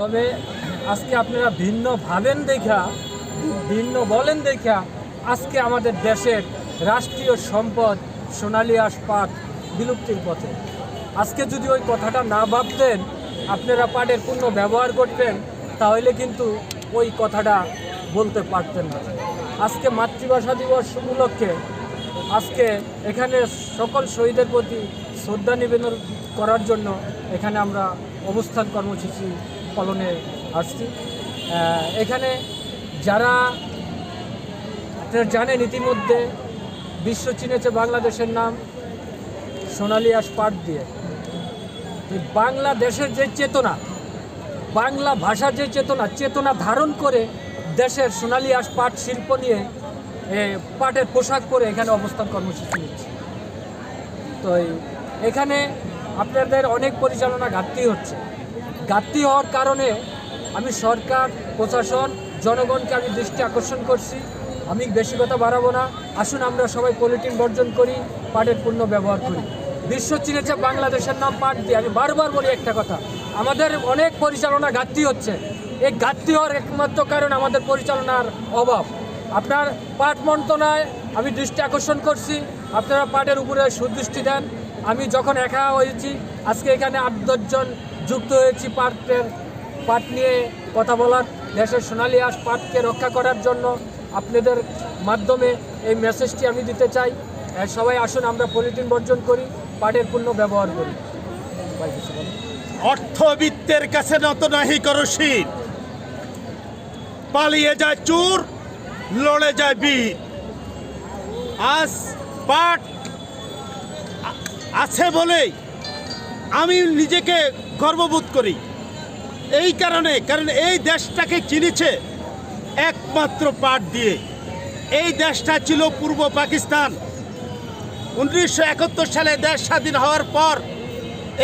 তবে আজকে আপনারা ভিন্ন ভাবেন দেখা, ভিন্ন বলেন দেখা, আজকে আমাদের দেশের রাষ্ট্রীয় সম্পদ সোনালী আসপাত বিলুপ্তির পথে। আজকে যদি ওই কথাটা না ভাবতেন, আপনারা পাটের পূর্ণ ব্যবহার করতেন, তাহলে কিন্তু ওই কথাটা বলতে পারতেন না। আজকে মাতৃভাষা দিবস উপলক্ষে আজকে এখানে সকল শহীদের প্রতি শ্রদ্ধা নিবেদন করার জন্য এখানে আমরা অবস্থান কর্মসূচি পালনে আসছি। এখানে যারা জানেন ইতিমধ্যে বিশ্ব চিনেছে বাংলাদেশের নাম সোনালী আস পাট দিয়ে। বাংলাদেশের যে চেতনা বাংলা ভাষার যে চেতনা চেতনা ধারণ করে দেশের সোনালী আস পাট শিল্প নিয়ে এ, পাটের পোশাক পরে এখানে অবস্থান কর্মসূচি নিচ্ছে। তো এখানে আপনাদের অনেক পরিচালনা ঘাটতি হচ্ছে। ঘাটতি হওয়ার কারণে আমি সরকার, প্রশাসন, জনগণকে আমি দৃষ্টি আকর্ষণ করছি। আমি বেশি কথা বাড়াবো না। আসুন আমরা সবাই পলিটিন বর্জন করি, পাটের পূর্ণ ব্যবহার করি। বিশ্ব চিনেছে বাংলাদেশের নাম পাট দিয়ে, আমি বারবার বলি একটা কথা, আমাদের অনেক পরিচালনা ঘাটতি হচ্ছে। এই ঘাটতি হওয়ার একমাত্র কারণ আমাদের পরিচালনার অভাব। আপনার পাট মন্ত্রণায় আমি দৃষ্টি আকর্ষণ করছি। আপনারা পাটের উপরে সুদৃষ্টি দেন। আমি যখন একা হয়েছি, আজকে এখানে আট দশজন যুক্ত হয়েছি পাটের পাট নিয়ে কথা বলার, দেশের সোনালী আস পাটকে রক্ষা করার জন্য। আপনাদের মাধ্যমে এই মেসেজটি আমি দিতে চাই। সবাই আসুন, আমরা পলিথিন বর্জন করি, পাটের পূর্ণ ব্যবহার করি? অর্থবিত্তের কাছে নত নাহি করো শীত। পালিয়ে যায় চুর, লড়ে যায় বীর। আজ পাট আছে বলেই আমি নিজেকে গর্ববোধ করি। এই কারণে, কারণ এই দেশটাকে চিনেছে একমাত্র পাট দিয়ে। এই দেশটা ছিল পূর্ব পাকিস্তান। উনিশশো একাত্তর সালে দেশ স্বাধীন হওয়ার পর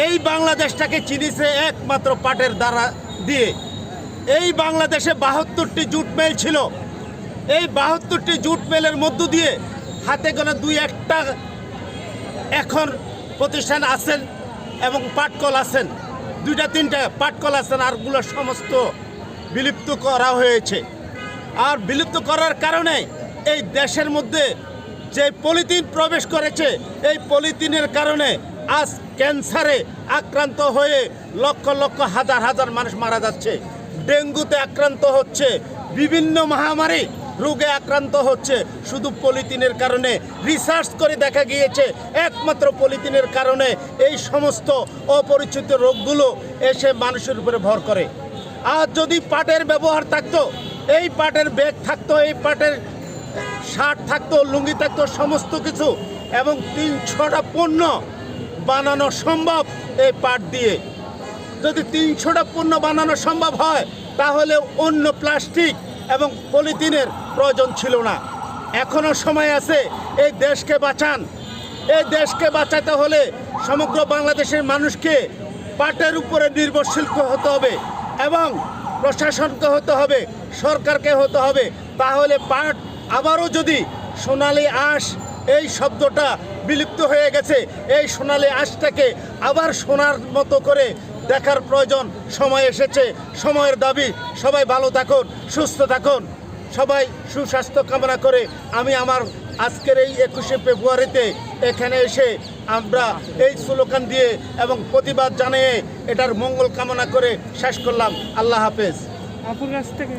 এই বাংলাদেশটাকে চিনিছে একমাত্র পাটের দ্বারা দিয়ে। এই বাংলাদেশে বাহাত্তরটি জুট মেল ছিল। এই বাহাত্তরটি জুট মেলের মধ্য দিয়ে হাতে গোনা দুই একটা এখন প্রতিষ্ঠান আছেন এবং পাটকল আছেন। দুইটা, তিনটা পাটকল আছেন আরগুলো সমস্ত বিলুপ্ত করা হয়েছে। আর বিলুপ্ত করার কারণে এই দেশের মধ্যে যে পলিথিন প্রবেশ করেছে, এই পলিথিনের কারণে আজ ক্যান্সারে আক্রান্ত হয়ে লক্ষ লক্ষ, হাজার হাজার মানুষ মারা যাচ্ছে। ডেঙ্গুতে আক্রান্ত হচ্ছে বিভিন্ন মহামারী। রোগে আক্রান্ত হচ্ছে। শুধু পলিথিনের কারণে রিসার্চ করে দেখা গিয়েছে, একমাত্র পলিথিনের কারণে এই সমস্ত অপরিচিত রোগগুলো এসে মানুষের উপরে ভর করে। আর যদি পাটের ব্যবহার থাকতো, এই পাটের ব্যাগ থাকতো, এই পাটের শার্ট থাকতো, লুঙ্গি থাকতো, সমস্ত কিছু, এবং তিন ছটা পণ্য বানানো সম্ভব এই পাট দিয়ে। যদি তিনশোটা পণ্য বানানো সম্ভব হয়, তাহলে অন্য প্লাস্টিক এবং পলিথিনের প্রয়োজন ছিল না। এখনও সময় আছে এই দেশকে বাঁচান। এই দেশকে বাঁচাতে হলে সমগ্র বাংলাদেশের মানুষকে পাটের উপরে নির্ভরশীল হতে হবে এবং প্রশাসনকে হতে হবে, সরকারকে হতে হবে। তাহলে পাট আবারও যদি সোনালি আঁশ এই শব্দটা বিলুপ্ত হয়ে গেছে, এই সোনালি আঁশটাকে আবার সোনার মতো করে দেখার প্রয়োজন। সময় এসেছে, সময়ের দাবি। সবাই ভালো থাকুন, সুস্থ থাকুন। সবাই সুস্বাস্থ্য কামনা করে আমি আমার আজকের এই একুশে ফেব্রুয়ারিতে এখানে এসে আমরা এই স্লোকান দিয়ে এবং প্রতিবাদ জানিয়ে এটার মঙ্গল কামনা করে শেষ করলাম। আল্লাহ হাফেজ। থেকে